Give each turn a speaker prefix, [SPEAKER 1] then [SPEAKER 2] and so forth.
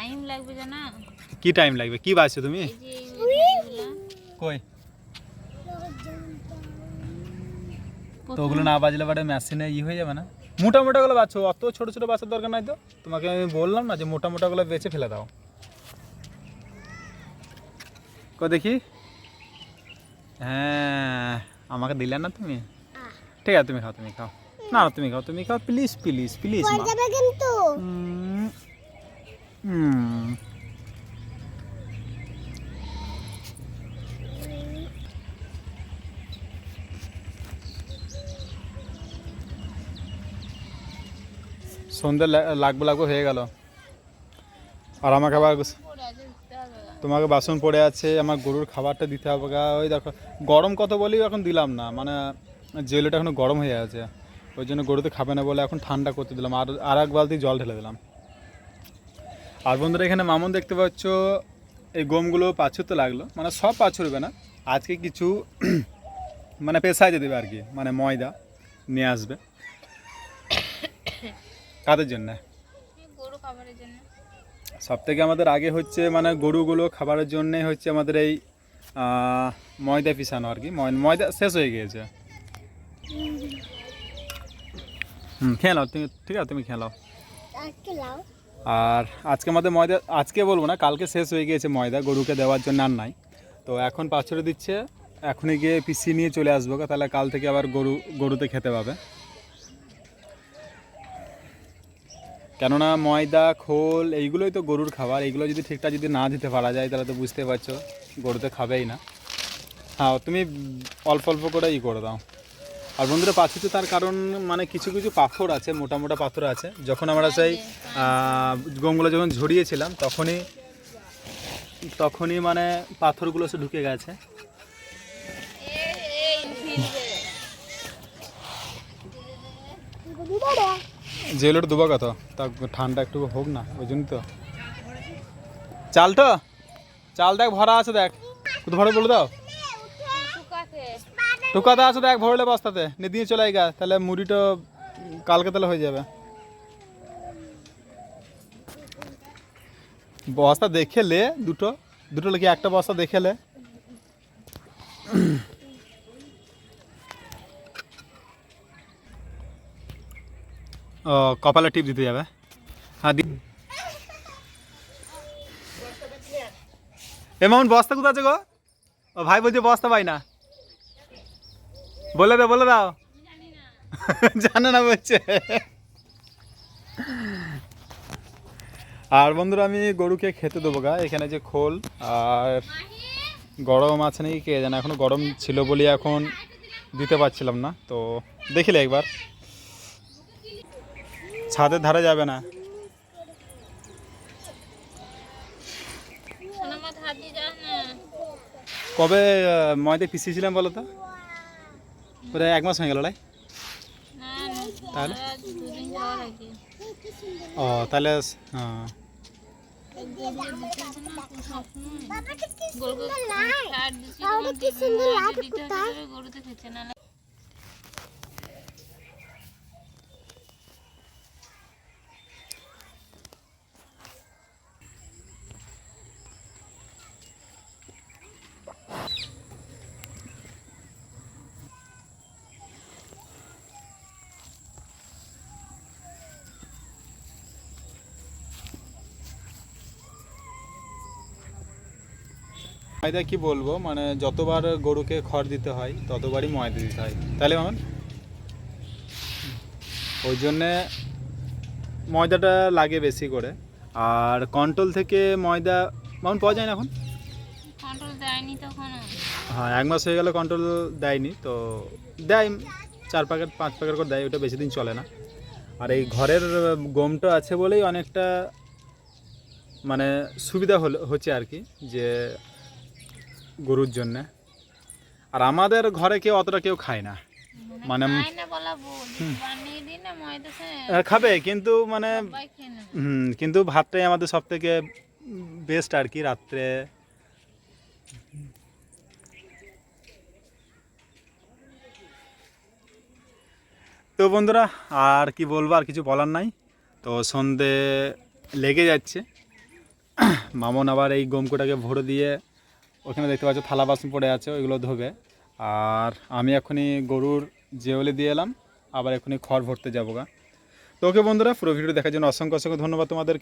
[SPEAKER 1] Time লাগবে জানা?
[SPEAKER 2] কি টাইম লাগবে? কি বাজছো তুমি? কই? তো ওগুলো না বাজলে বাটে মেশিনে ই হয়ে যাবে না। মোটা মোটাগুলো বাচ্চো অত ছোট ছোট বাচ্চার দরকার নাই তো। তোমাকে আমি বললাম না যে মোটা মোটাগুলো বেছে ফেলে দাও। কো দেখি? হ্যাঁ আমাকে দিলে না তুমি? ঠিক আছে তুমি খাও তুমি খাও। না তুমি খাও তুমি খাও প্লিজ প্লিজ প্লিজ মা।
[SPEAKER 3] যাবে কিন্তু।
[SPEAKER 2] সন্ধ্যে লা- লাগবো লাগবো হয়ে গেল। আর আমাকে আবার। তোমাকে বাসন পড়ে আছে, আমার গরুর খাবারটা দিতে হবে ওই দেখো, গরম কত বলি এখন দিলাম না। মানে জেলটা এখনও গরম হয়ে আছে। ওই জন্য গরুতে খাবে না বলে এখন ঠান্ডা করতে দিলাম। আর আর এক বালতি জল ঢেলে দিলাম। আর বন্ধুরা এখানে মামন দেখতে পাচ্ছ এই গমগুলো তো লাগল। মানে সব পাছুরবে না। আজকে কিছু মানে পেশায় দেবে আর কি মানে ময়দা নিয়ে আসবে। কাদের জন্য?
[SPEAKER 1] এই গরু খাবারের জন্য।
[SPEAKER 2] সব থেকে আমাদের আগে হচ্ছে মানে গরুগুলো খাবারের জন্যে হচ্ছে আমাদের এই ময়দা পিসানো আর কি। ময়- ময়দা শেষ হয়ে গিয়েছে। হুম খেয়ে নাও তুমি ঠিক আছে তুমি খেয়ে নাও। আর আজকে আমাদের ময়দা, আজকে বলব না, কালকে শেষ হয়ে গিয়েছে ময়দা, গরুকে দেওয়ার জন্য আর নাই। তো এখন পাঁচশোটা দিচ্ছে, এখনই গিয়ে পিসি নিয়ে চলে আসব, তাহলে কাল থেকে আবার গরু, গরুতে খেতে পাবে। কেননা ময়দা, খোল, এইগুলোই তো গরুর খাবার, এইগুলো যদি ঠিকঠাক যদি না দিতে পারা যায়, তাহলে তো বুঝতে পারছ, গরুতে খাবেই না। হ্যাঁ তুমি অল্প অল্প করে ই করে দাও। আর বন্ধুরা পাচ্ছি তার কারণ মানে কিছু কিছু পাথর আছে, মোটা মোটা পাথর আছে। যখন আমরা সেই গমগুলো যখন ঝরিয়েছিলাম, তখনই তখনই মানে পাথরগুলো সে ঢুকে গেছে। জেলের দুবা কত তা ঠান্ডা একটু হোক না ওই জন্য তো? চালটা চাল দেখ, ভরা আছে দেখ। কত ভরে বলে দাও। টুকাতে আছে দেখ ভরলে বস্তাতে। দিয়ে চলে গা তাহলে মুড়িটা কালকে তাহলে হয়ে যাবে। বস্তা দেখে লে দুটো দুটো কি একটা বস্তা দেখে লে ও, কপালে টিপ দিতে যাবে। হ্যাঁ দি এমন বস্তা কোথা আছে গো? ও, ভাই বলছে বস্তা পাই না। বলে দাও বলে দাও। জানে না বলছে। আর বন্ধুরা আমি গরুকে খেতে দেবো গা। এখানে যে খোল আর গরম আছে নাকি কে জানে? এখনও গরম ছিল বলে এখন দিতে পারছিলাম না। তো দেখিলে একবার। ছাদের ধারে যাবে না। কবে ময়দা পিছিয়েছিলাম বলো তো? প্রায় এক মাস হয়ে গেল লাই? তাহলে? ও তাহলে হ্যাঁ
[SPEAKER 1] হচ্ছে না তো সবসময়
[SPEAKER 3] বাবাটা কি
[SPEAKER 1] গরুকে
[SPEAKER 3] সুন্দর লাই
[SPEAKER 1] সার দিচ্ছি
[SPEAKER 3] তাহলে
[SPEAKER 1] তখন
[SPEAKER 3] কি
[SPEAKER 1] দিতে-
[SPEAKER 3] সুন্দর
[SPEAKER 1] মাঝে
[SPEAKER 3] লাইট
[SPEAKER 1] দিতে হচ্ছে
[SPEAKER 3] কোথায়?
[SPEAKER 1] ধরে গরুতে খেছে না
[SPEAKER 2] ময়দা কি বলব? মানে যতবার গরুকে খড় দিতে হয় ততবারই ময়দা দিতে হয়। তাহলে মামন? ওই জন্যে ময়দাটা লাগে বেশি করে। আর কন্ট্রোল থেকে ময়দা মামন পাওয়া যায় না এখন?
[SPEAKER 1] কন্ট্রোল দেয়নি তখন
[SPEAKER 2] হ্যাঁ এক মাস হয়ে গেলে কন্ট্রোল দেয়নি তো দেয় চার প্যাকেট পাঁচ প্যাকেট করে দেয় ওটা বেশি দিন চলে না। আর এই ঘরের গমটা আছে বলেই অনেকটা মানে সুবিধা হল হচ্ছে আর কি যে গরুর জন্যে। আর আমাদের ঘরে কেউ অতটা কেউ খায় না। মানে
[SPEAKER 1] খাই না বলা ভুল বানিয়ে দিই না ময়দা সে
[SPEAKER 2] আহ, খাবে কিন্তু মানে হুম কিন্তু ভাতটাই আমাদের সব থেকে বেস্ট আর কি রাত্রে। তো বন্ধুরা আর কি বলব আর কিছু বলার নাই। তো সন্ধে লেগে যাচ্ছে। মামন আবার এই গমকুটাকে ভরে দিয়ে ওখানে দেখতে পাচ্ছ থালা বাসন পড়ে আছে, ওইগুলো ধোবে। আর আমি এখনই গরুর জেওলে দিয়ে এলাম, আবার এখনই খড় ভরতে যাব গা। তো ওকে বন্ধুরা, পুরো ভিডিও দেখার জন্য অসংখ্য অসংখ্য ধন্যবাদ তোমাদেরকে।